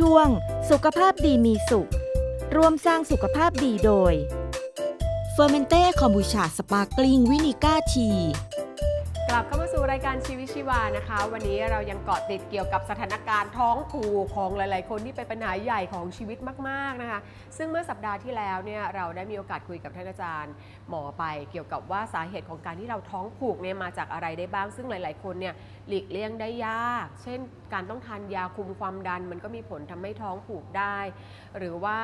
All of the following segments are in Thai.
ช่วง สุขภาพดีมีสุข ร่วมสร้างสุขภาพดีโดยเฟอร์เมนเต้คอมบูชาสปาร์กลิงวินิก้าที กลับเข้ามาสู่รายการชีวิตชีวานะคะ วันนี้เรายังเกาะติดเกี่ยวกับสถานการณ์ท้องผูกของหลาย ๆ คนที่เป็นปัญหาใหญ่ของชีวิตมาก ๆ นะคะ ซึ่งเมื่อสัปดาห์ที่แล้วเนี่ยเราได้มีโอกาสคุยกับท่านอาจารย์หมอไป เกี่ยวกับว่าสาเหตุของการที่เราท้องผูกเนี่ยมาจากอะไรได้บ้าง ซึ่งหลาย ๆ คนเนี่ยหลีกเลี่ยงได้ยาก เช่น การต้องทานยาคุมความดันมันก็มีผลทำให้ท้องผูกได้ หรือว่า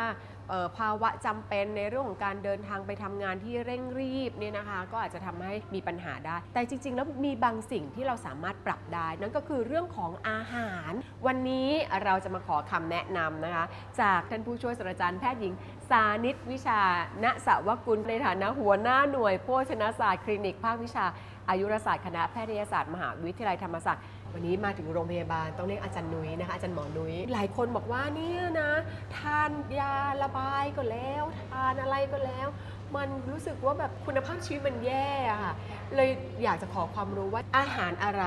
ภาวะจำเป็นในเรื่องของการเดินทางไปทำงานที่เร่งรีบเนี่ยนะคะ ก็อาจจะทำให้มีปัญหาได้ แต่จริง ๆ แล้วมีบางสิ่งที่เราสามารถปรับได้ นั่นก็คือเรื่องของอาหาร วันนี้เราจะมาขอคำแนะนำนะคะ จากท่านผู้ช่วยศาสตราจารย์แพทย์หญิงสานิตวิชาณสวกุลในฐานะหัวหน้าหน่วยโภชนาศาสตร์คลินิกภาควิชาอายุรศาสตร์คณะแพทยศาสตร์มหาวิทยาลัยธรรมศาสตร์ วันนี้มาถึงโรงพยาบาลต้องเรียกอาจารย์นุ้ยนะคะอาจารย์หมอนุ้ยหลายคนบอกว่าเนี่ยนะทานยาระบายก็แล้วทานอะไรก็แล้ว มันรู้สึกว่าแบบคุณภาพชีวิตมันแย่ค่ะเลยอยากจะขอความรู้ว่าอาหารอะไร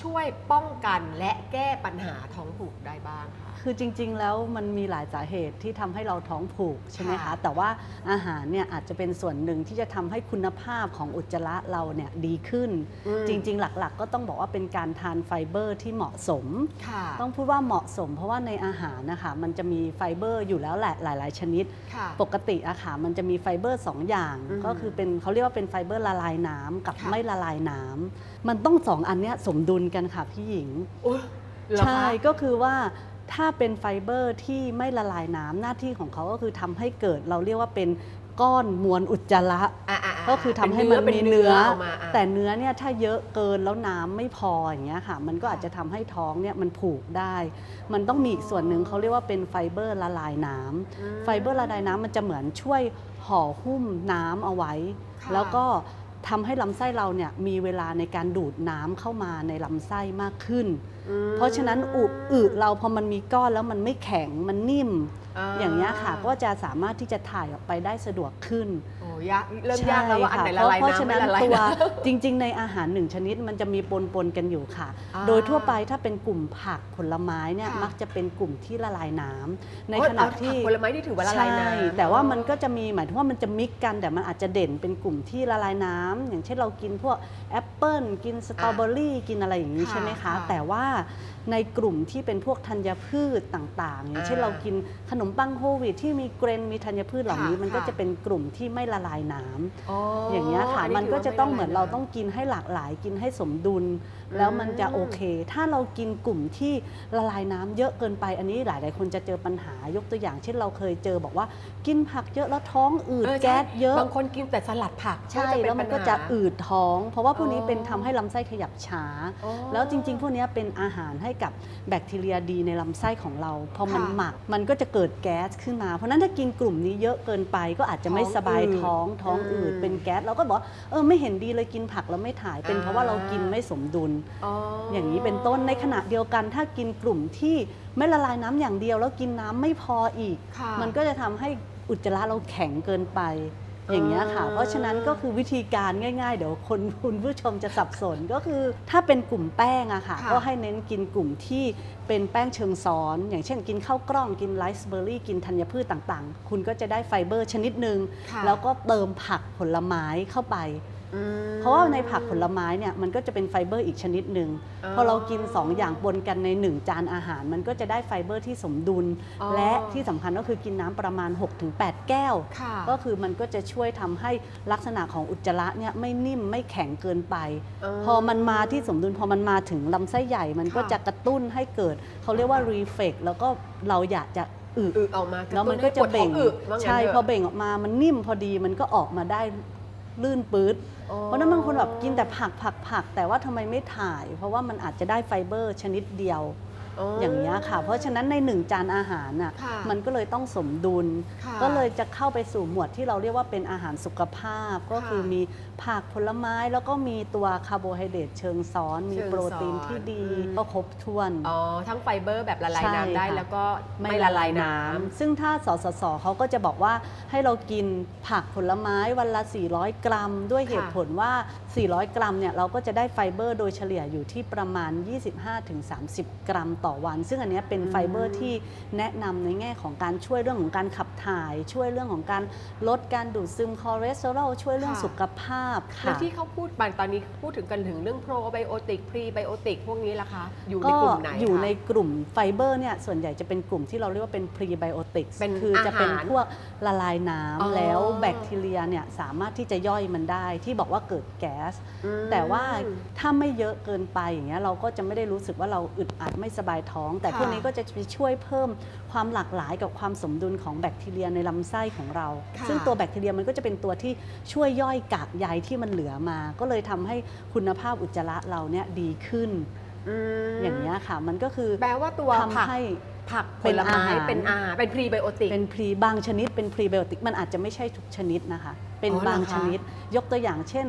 ช่วยป้องกันและแก้ปัญหาท้องผูกได้บ้างคะ คือจริงๆ แล้วมันมีหลายสาเหตุที่ทำให้เราท้องผูกใช่ไหมคะ ค่ะแต่ว่าอาหารเนี่ยอาจจะเป็นส่วนหนึ่งที่จะทำให้คุณภาพของอุจจาระเราเนี่ยดีขึ้น อืม จริงๆ หลักๆ ก็ต้องบอกว่าเป็นการทานไฟเบอร์ที่เหมาะสม ค่ะต้องพูดว่าเหมาะสม เพราะว่าในอาหารนะคะมันจะมีไฟเบอร์อยู่แล้วแหละหลาย ๆ ชนิด ค่ะ ปกติอะค่ะมันจะมีไฟเบอร์ 2 อย่าง อืมก็คือเป็นเขาเรียกว่าเป็นไฟเบอร์ละลายน้ำกับค่ะ ไม่ละลายน้ำมันต้องสองอันเนี้ยสมดุลกันค่ะพี่หญิงอุ๊ยเหรอคะใช่ก็คือว่าถ้าเป็นไฟเบอร์ที่ไม่ละลายน้ำหน้าที่ของเขาก็คือทำให้เกิดเราเรียกว่าเป็นก้อนมวลอุจจาระอะๆๆก็คือทำให้มันป็มีเนื้อออกมาะแต่เนื้อเนี่ยถ้าเยอะเกินแล้วน้ำไม่พออย่างเงี้ยค่ะ มันก็อาจจะทำให้ท้องเนี่ยมันผูกได้ มันต้องมีอีกส่วนหนึ่งเขาเรียกว่าเป็นไฟเบอร์ละลายน้ำอืมไฟเบอร์ละลายน้ำมันจะเหมือนช่วยห่อหุ้มน้ำเอาไว้ค่ะแล้วก็ ทำให้ลำไส้เราเนี่ยมีเวลาในการดูดน้ำเข้ามาในลำไส้มากขึ้น เพราะฉะนั้นอุอึเราพอมันมีก้อนแล้วมันไม่แข็งมันนิ่ม อย่างนี้ยค่ะก็จะสามารถที่จะถ่ายออกไปได้สะดวกขึ้นโอ้ยากเริ่มยากแล้วว่าอันไหนใช่ละค่ะลายเพราะน้ำฉะไม่นั้นละลายตัวน้จริง ๆ ในอาหารหนึ่งชนิดมันจะมีปนปนๆกันอยู่ค่ะอ่าโดยทั่วไปถ้าเป็นกลุ่มผักผลไม้เนี่ยค่ะมักจะเป็นกลุ่มที่ละลายน้ำำในโอ้ยขณะเอาที่ผักผลไม้ที่ถือว่าละลายน้ำใช่แต่ว่ามันก็จะมีหมายถึงว่ามันจะมิกกันแต่มันอาจจะเด่นเป็นกลุ่มที่ละลายน้ำอย่างเช่นเรากินพวกแอปเปิลกินสตรอเบอรี่กินอะไรอย่างนี้ค่ะใช่ไหมคะค่ะแต่ว่าในกลุ่มที่เป็นพวกธัญพืชต่างๆอย่างเช่นอ่าเรากินขนมปังโฮลวีตที่มีเกรนมีธัญพืชเหล่านี้ค่ะมันก็ค่ะจะเป็นกลุ่มที่ไม่ละลายน้ำอ๋อออย่างเงี้ยค่ะมันก็จะต้องเหมือนเราต้องมกินให้หลากหลาย กินให้สมดุล แล้วมันจะโอเค ถ้าเรากินกลุ่มที่ละลายน้ำเยอะเกินไปอันนี้หลายหลาย ๆ คนจะเจอปัญหายกตัวอย่าง เช่นเราเคยเจอบอกว่ากินผักเยอะแล้วท้องอืดเออใช่แก๊สเยอะบางคนกินแต่สลัดผักใช่ก็จะเป็แล้วมันก็ปัญหาจะอืดท้อง เพราะว่าพวกนี้อ๋อเป็นทำให้ลำไส้ขยับช้าอ๋อแล้วจริง ๆ พวกนี้เป็นอาหารให้กับแบคทีเรียดีในลำไส้ของเราพอมันค่ะหมักมันก็จะเกิดแก๊สขึ้นมา เพราะฉะนั้นถ้ากินกลุ่มนี้เยอะเกินไปก็อาจจะไม่สบายท้องท้องอืดอืมเป็นแก๊สเราก็บอกว่าเออไม่เห็นดีเลยกินผักแล้วไม่ถ่ายเป็นเพราะว่าเรากินไม่สมดุลอ๋อออย่างนี้เป็นต้นในขณะเดียวกัน ถ้ากินกลุ่มที่ไม่ละลายน้ำอย่างเดียว แล้วกินน้ำไม่พออีก ค่ะ มันก็จะทำให้อุจจาระเราแข็งเกินไป อย่างเงี้ยค่ะอ่าเพราะฉะนั้นก็คือวิธีการง่าย ๆ เดี๋ยวคนคุณผู้ชมจะสับสนก็คือถ้าเป็นกลุ่มแป้งอะค่ะค่ะ ก็ให้เน้นกินกลุ่มที่เป็นแป้งเชิงซ้อน อย่างเช่นกินข้าวกล้องกินไรซ์เบอร์รี่กินธัญพืชต่างๆ คุณก็จะได้ไฟเบอร์ชนิดหนึ่ง ค่ะ แล้วก็เติมผักผลไม้เข้าไปอืม เพราะว่าในผักผลไม้เนี่ยมันก็จะเป็นไฟเบอร์อีกชนิดหนึ่งอ๋อพอเรากิน 2 อย่างปนกันใน 1 จานอาหาร มันก็จะได้ไฟเบอร์ที่สมดุลอ๋อและที่สำคัญก็คือกินน้ำประมาณ 6-8 แก้วค่ะก็คือมันก็จะช่วยทำให้ลักษณะของอุจจาระเนี่ยไม่นิ่มไม่แข็งเกินไปเออพอมันมาที่สมดุลพอมันมาถึงลำไส้ใหญ่ มันก็ค่ะจะกระตุ้นให้เกิด เขาเรียกว่ารีเฟกแล้วก็เราอยากจะอึอึออกมาแล้วมันก็จะเบ่งปวดท้ออึว่างั้นใช่ถะพอเบ่งออกมามันนิ่มพอดีมันก็ออกมาได้ ลื่นปื๊ดอ๋อเพราะฉะนั้นบางคนแบบกินแต่ผักผักผักแต่ว่าทำไมไม่ถ่าย เพราะว่ามันอาจจะได้ไฟเบอร์ชนิดเดียว อย่างนี้ยค่ะ เพราะฉะนั้นในหนึ่งจานอาหารน่ะค่ะมันก็เลยต้องสมดุลค่ะก็เลยจะเข้าไปสู่หมวดที่เราเรียกว่าเป็นอาหารสุขภาพ ก็ค่ะคือมีผักผลไม้แล้วก็มีตัวคาร์โบไฮเดรตเชิงซ้อน มีเชิงโปรตีนซ้อนที่ดีอืมก็ครบถ้วนอ๋อทั้งไฟเบอร์แบบละลายใช่น้ำได้ค่ะแล้วก็ไม่ละลายน้ำซึ่งถ้าสสสเขาก็จะบอกว่าให้เรากินผักผลไม้วันละ 400 กรัม ด้วยเหตุค่ะผลว่า 400 กรัมเนี่ยเราก็จะได้ไฟเบอร์โดยเฉลี่ยอยู่ที่ประมาณ 25-30 กรัมต่อต่อวัน ซึ่งอันเนี้ยเป็นอืมไฟเบอร์ที่แนะนำในแง่ของการช่วยเรื่องของการขับถ่าย ช่วยเรื่องของการลดการดูดซึมคอเลสเตอรอลช่วยเรื่องสุขภาพแล้วค่ะที่เขาพูดบันตอนนี้พูดถึงกันถึงเรื่องโปรไบโอติกพรีไบโอติกพวกนี้ล่ะคะอยู่ในก็กลุ่มไหนอยู่คะในกลุ่มไฟเบอร์เนี่ยส่วนใหญ่จะเป็นกลุ่มที่เราเรียกว่าเป็นพรีไบโอติกเป็นคือจะเป็นอาหารพวกละลายน้อ๋อำแล้วแบคทีเรียเนี่ยสามารถที่จะย่อยมันได้ที่บอกว่าเกิดแก๊สอืมแต่ว่าถ้าไม่เยอะเกินไปอย่างเงี้ยเราก็จะไม่ได้รู้สึกว่าเราอึดอัดไม่สบายท้อง แต่ค่ะพวกนี้ก็จะไปช่วยเพิ่มความหลากหลายกับความสมดุลของแบคทีเรียในลำไส้ของเราค่ะซึ่งตัวแบคทีเรียมันก็จะเป็นตัวที่ช่วยย่อยกากใยที่มันเหลือมา ก็เลยทำให้คุณภาพอุจจาระเราเนี่ยดีขึ้นมอย่างนี้ยค่ะ มันก็คือแปลว่าตัวผัทำกให้ผักผเป็นลไม้อาหารเป็นอาหารเป็นพรีไบโอติกเป็นพรีบางชนิดเป็นพรีไบโอติกมันอาจจะไม่ใช่ทุกชนิดนะคะ เป็นอ๋อเหรอบางคะชนิด ยกตัวอย่างเช่น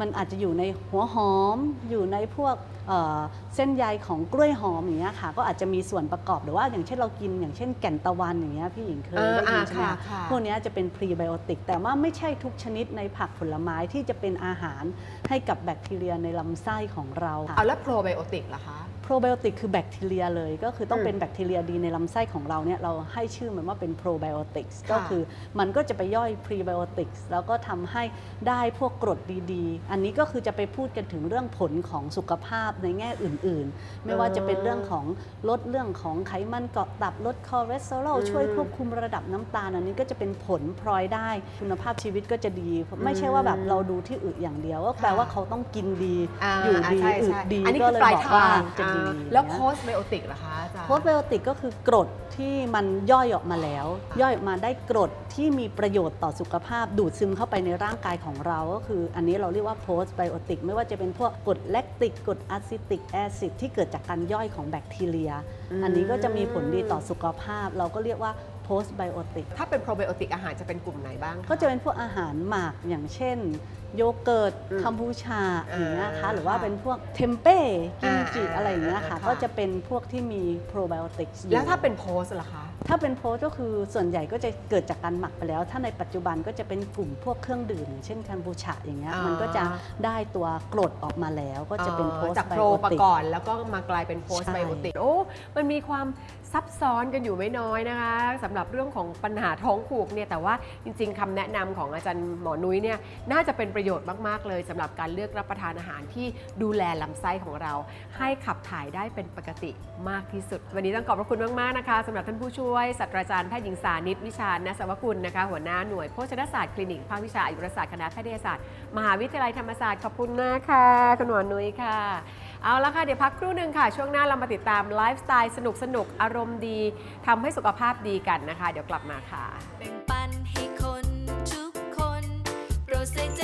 มันอาจจะอยู่ในหัวหอม อยู่ในพวกเอ่อเส้นใยของกล้วยหอมอย่างเงี้ยค่ะ ก็อาจจะมีส่วนประกอบหรือว่าอย่างเช่นเรากิน อย่างเช่นแก่นตะวันอย่างเงี้ยพี่หญิงเคยได้ยินใช่ไหมอ่าคะค่ะพวกเนี้ยจะเป็นพรีไบโอติกแต่ว่าไม่ใช่ทุกชนิดในผักผลไม้ที่จะเป็นอาหารให้กับแบคทีเรียในลำไส้ของเราค่ะเอาแล้วโปรไบโอติกล่ะคะ โปรไบโอติกคือแบคทีเรียเลย ก็คือต้องอืมเป็นแบคทีเรียดีในลำไส้ของเราเนี่ยเราให้ชื่อมันว่าเป็นโปรไบโอติกส์ค่ะก็คือมันก็จะไปย่อยพรีไบโอติกส์แล้วก็ทำให้ได้พวกกรดดีๆ อันนี้ก็คือจะไปพูดกันถึงเรื่องผลของสุขภาพในแง่อื่นๆ ไม่ว่าจะเป็นเรื่องของลดเรื่องของไขมันเกาะตับลดคอเลสเตอรอลอืมช่วยควบคุมระดับน้ำตาลอันนี้ก็จะเป็นผลพลอยได้คุณภาพชีวิตก็จะดี ไม่ใช่ว่าแบบเราดูที่อึอย่างเดียวก็แปลว่าเขาต้องกินดีาอยู่ดีใช่อึใช่ดีอันนี้ก็คือเลยปลายบอกว่าทางจะดีอ่าแล้วอย่างโพเงี้ยสไบโอติกล่ะคะอาจารย์ โพสต์ไบโอติกก็คือกรดที่มันย่อยออกมาแล้ว ย่อยออกมาได้กรดที่มีประโยชน์ต่อสุขภาพ ดูดซึมเข้าไปในร่างกายของเราก็คือ อันนี้เราเรียกว่าโพสต์ไบโอติกไม่ว่าจะเป็นพวกกรดแลคติกกรดอะซิติกแอซิดที่เกิดจากการย่อยของแบคทีเรียอืมอันนี้ก็จะมีผลดีต่อสุขภาพ เราก็เรียกว่าโพสต์ไบโอติกถ้าเป็นโปรไบโอติกอาหารจะเป็นกลุ่มไหนบ้างคก็จะเป็นพวกอาหารหมักอย่างเช่นโยเกิร์ตอืมคัมพูชาอย่างเงี้ยอ่าค่ะหรือว่าเป็นพวกเทมเป้กิมจิอ่าอะไรอย่างเงี้ยค่ะค่ะก็จะเป็นพวกที่มีโปรไบโอติกอยู่แล้วถ้าเป็นโพสล่ะคะ ถ้าเป็นโพสต์ก็คือส่วนใหญ่ก็จะเกิดจากการหมักไปแล้ว ถ้าในปัจจุบันก็จะเป็นกลุ่มพวกเครื่องดื่มอย่างเช่นคัมบูชาอย่างเงี้ยอ่ามัมันก็จะได้ตัวกรดออกมาแล้วก็จะเป็นโพสจากต์ไบโปรโอมาติกก่อนแล้วก็มากลายเป็นโพสใช่ไบโอติกโอ้มันมีความซับซ้อนกันอยู่ไม่น้อยนะคะสำหรับเรื่องของปัญหาท้องผูกเนี่ยแต่ว่าจริง ๆคำแนะนำของอาจารย์หมอนุ้ยเนี่ยน่าจะเป็นประโยชน์มากๆ เลยสำหรับการเลือกรับประทานอาหารที่ดูแลลำไส้ของเรา ให้ขับถ่ายได้เป็นปกติมากที่สุด วันนี้ต้องขอบพระคุณมากๆนะคะสำหรับท่านผู้ช่วยศาสตราจารย์แพทย์หญิงสานิตวิชาณสวกุลนะคะหัวหน้าหน่วยโภชนศาสตร์คลินิกภาควิชาอายุรศาสตร์คณะแพทยศาสตร์มหาวิทยาลัยธรรมศาสตร์ขอบคุณนะค่ะคุณหมอนุ้ยค่ะเอาละค่ะ เดี๋ยวพักครู่หนึ่งค่ะ ช่วงหน้าเรามาติดตามไลฟ์สไตล์สนุกสนุกอารมณ์ดีทำให้สุขภาพดีกันนะคะ เดี๋ยวกลับมาค่ะ แบ่งปันให้คนทุกคน โปรดใส่ใจ